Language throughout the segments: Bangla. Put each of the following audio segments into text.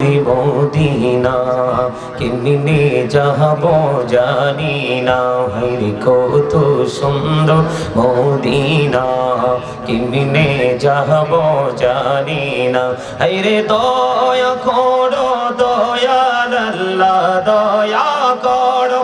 মদিনা কেমনে যাহব জানি না হরি কত সুন্দর মদিনা কেমনে যাহব জানি না হরে দয়া করো, দয়াল আল্লাহ, দয়া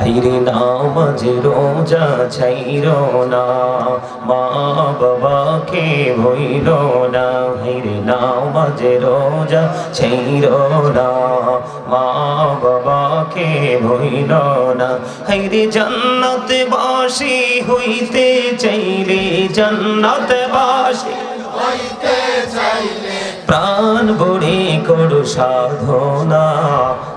হাইরে নামাজ রোজা ছাইর না, মা বাবাকে ভইল না। হাইরে নামাজ রোজা ছাইর না, মা বাবাকে ভইল না। হাইরে জান্নাত বাসি হইতে চাইলে জান্নাত বাসি প্রাণ ভরে করু সাধনা।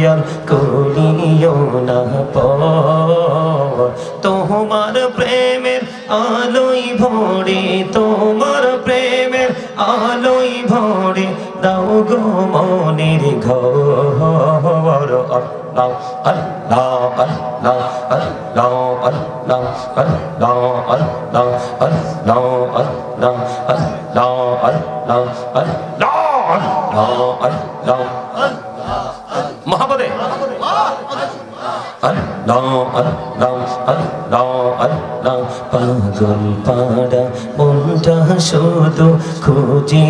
দয়াল করিও না তোমার প্রেমের আলোই ভরে তোমার প্রেমের আলোই ভরে দাও গো মনের ঘর আল্লাহ আল্লাহ আল্লাহ আল্লাহ আল্লাহ আল্লাহ আল্লাহ আল্লাহ আল্লাহ আল্লাহ আল্লাহ আল্লাহ আল্লাহ আল্লাহ মহাপদে। পাগল পাড়া, মনটা শুধু খুঁজে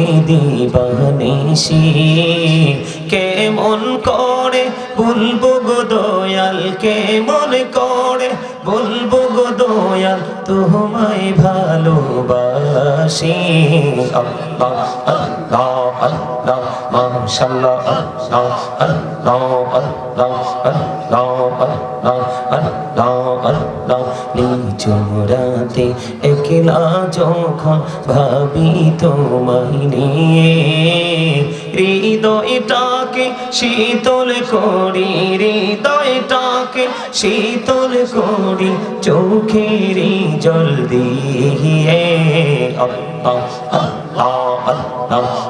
কেমন করে বলব গো দয়াল, কেমন করে বলব গো দয়াল, তোমায় ভালোবাসি। আল্লাহ আল্লাহ আল্লাহ সাল্লা আল্লাহ আল্লাহ আল্লাহ আল্লাহ আল্লাহ আল্লাহ আল্লাহ নিচুম রাতে একলা যখন ভাবি তোমায় নিয়ে হৃদয়টাকে শীতল করি হৃদয়টাকে শীতল করি চোখের জল দিয়ে আল্লাহ আল্লাহ আল্লাহ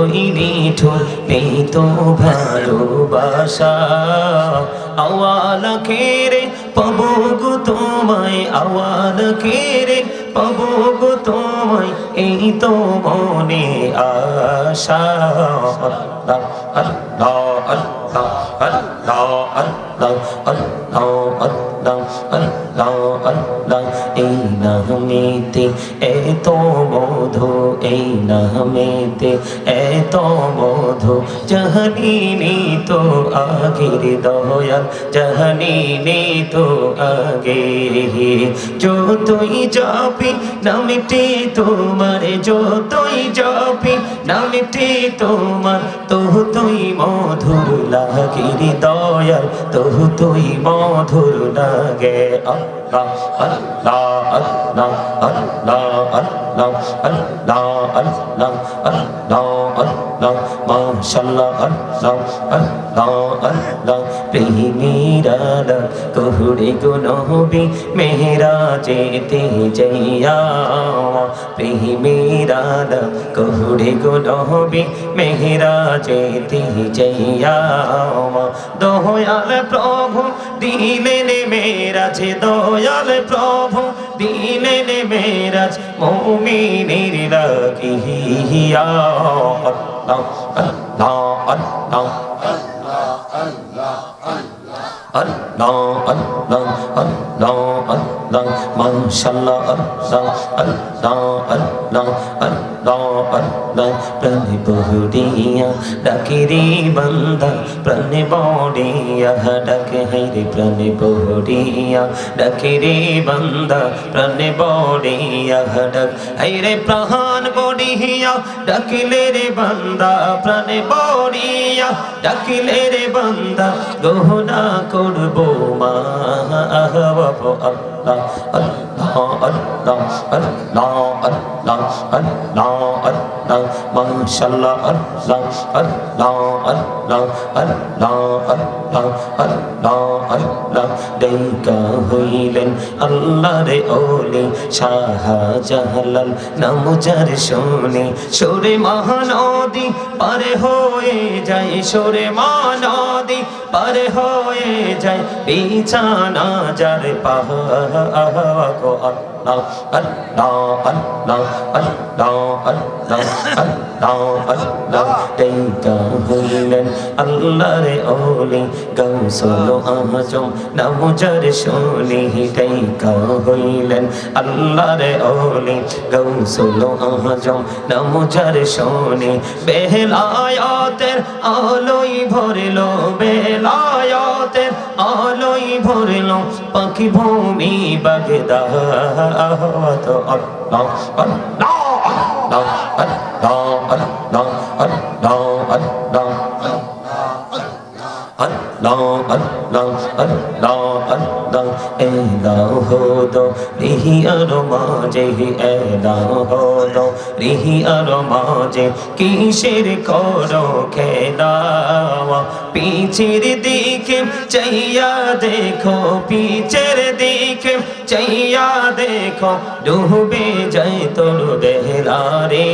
বড়ই নিঠুর নেই তো ভালোবাসা আওয়াল খেরে পাবো গো তোমায় আওয়াল খেরে পাবো গো তোমায় এই তো মনে আশা আল্লাহ আল্লাহ আল্লাহ আল্লাহ আল্লাহ আল্লাহ আল্লাহ আল্লাহ আল্লাহ এই নামেতে, এত মধু এই এত তো আগের দয়াল তো আগে। যাবি তোমার, যতই যাবি নামটি তোমার। তো তুই মধুর লাগির দয়াল তো তুই মধুর লাগে। আল্লাহ আল্লাহ। আল্লাহ আল্লাহ আল্লাহ আল্লাহ আল্লাহ আল্লাহ আল্লাহ মাশাআল্লাহ আল্লাহ আল্লাহ আল্লাহ প্রেমীরালা কহুরে গুনহবি মেহরা যেতে যাইয়া প্রেমীরালা কহুরে গুনহবি মেহরা যেতে যাইয়া দয়াল প্রভু দিলেন মেরাজ, দয়াল প্রভু। দিলেন মেরাজ, মুমিনের লাগিয়া আল্লাহ আল্লাহ আল্লাহ আল্লাহ আল্লাহ আল্লাহ আল্লাহ মাশাআল্লাহ আল্লাহ আল্লাহ আল্লাহ। আল্লাহ আল্লাহ প্রাণে বহুরিয়া ডাকে রে বান্দা প্রাণে বড়িয়া ডাকে হাইরে প্রাণে বহুরিয়া ডাকে রে বান্দা প্রাণে বড়িয়া ডাক হাইরে প্রাণ বড়িয়া ডাকিলে রে বান্দা প্রাণে বড়িয়া ডাকিলে রে বান্দা গহনা করব মা হইলেন আল্লাহ রে ওলে শাহজালাল নাম যার শোনে সরে মহানদী পারে হয়ে যায় সরে মহানদী পারে হয়ে যায় বিছানা যার পাহা হইলেন আল্লাহর ওলি গৌসল আমজম নমজর শোলি টাইকা হইলেন আল্লাহর ওলি গৌসল আমজম নমজর শোনি বেহলায়াতের আলোই ভরল বেলায়াতের আলোই ভরল পাখি ভূমি বাগদা Allah দাও আর দাও আর দাও এ দাও হো দো রিহি আর মাঝে এ দাও হো দো রিহি আর মাঝে কিসের করো খেলাওয়া পিছের দিকে চাইয়া দেখো, পিছের দিকে চাইয়া দেখো, ডুবে যাই তোর বেহলা রে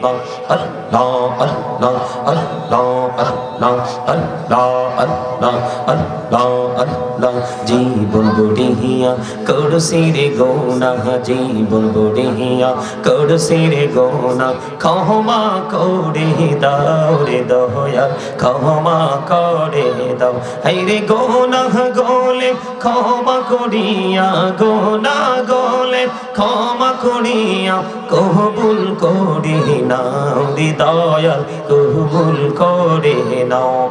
Allah Allah Allah Allah Allah Allah আল্লাহ আল্লাহ, জীবন বুড়িয়া করসি রে গোনা, জীবন বুড়িয়া করসি রে গোনা ক্ষমা করে দাও রে দয়াল। ক্ষমা করে দাও। হাই রে গোনা গোলে ক্ষমা করিয়া, গোনা গোলে ক্ষমা করিয়া। কবুল করে নাও রে কবুল করে নাও।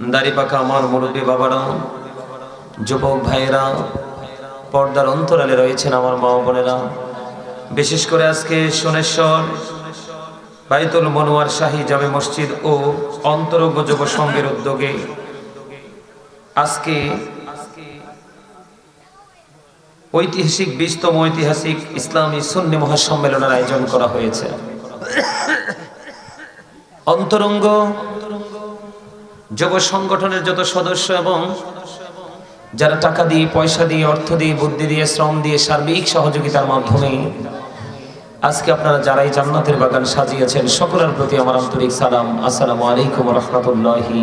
দাড়ি পাকা আমার মুরব্বী বাবারা যুবক ভাইয়েরা পর্দার অন্তরালে রয়েছেন আমার মা বোনেরা। বিশেষ করে আজকে সোনেশ্বর, বাইতুল মনোয়ার শাহী জামে মসজিদ ও অন্তরঙ্গ যুব সংঘের উদ্যোগে আজকে ঐতিহাসিক বিশতম ঐতিহাসিক ইসলামী সুন্নি মহাসম্মেলনের আয়োজন করা হয়েছে। অন্তরঙ্গ যুব সংগঠনের যত সদস্য এবং যারা টাকা দিয়ে, পয়সা দিয়ে, অর্থ দিয়ে, বুদ্ধি দিয়ে, শ্রম দিয়ে সার্বিক সহযোগিতার মাধ্যমে আজকে আপনারা যারাই জান্নাতের বাগান সাজিয়েছেন, সকলের প্রতি আমার আন্তরিক সালাম। আসসালামু আলাইকুম রহমতুল্লাহি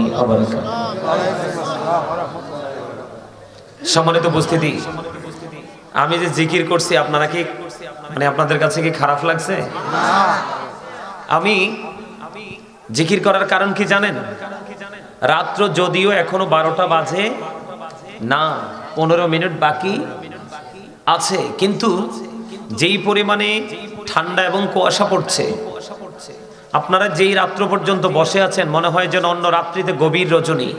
সম্মানিত উপস্থিতি, আমি যে জিকির করছি আপনারা কি মানে আপনাদের কাছে কি খারাপ লাগছে? আমি জিকির করার কারণ কি জানেন? রাত্র যদিও এখনও বারোটা বাজে, না, পনেরো মিনিট বাকি আছে। কিন্তু যেই পরিমাণে ঠান্ডা এবং কুয়াশা পড়ছে, আপনারা যেই রাত্র পর্যন্ত বসে আছেন, মনে হয় যেন অন্য রাত্রিতে গভীর রজনী।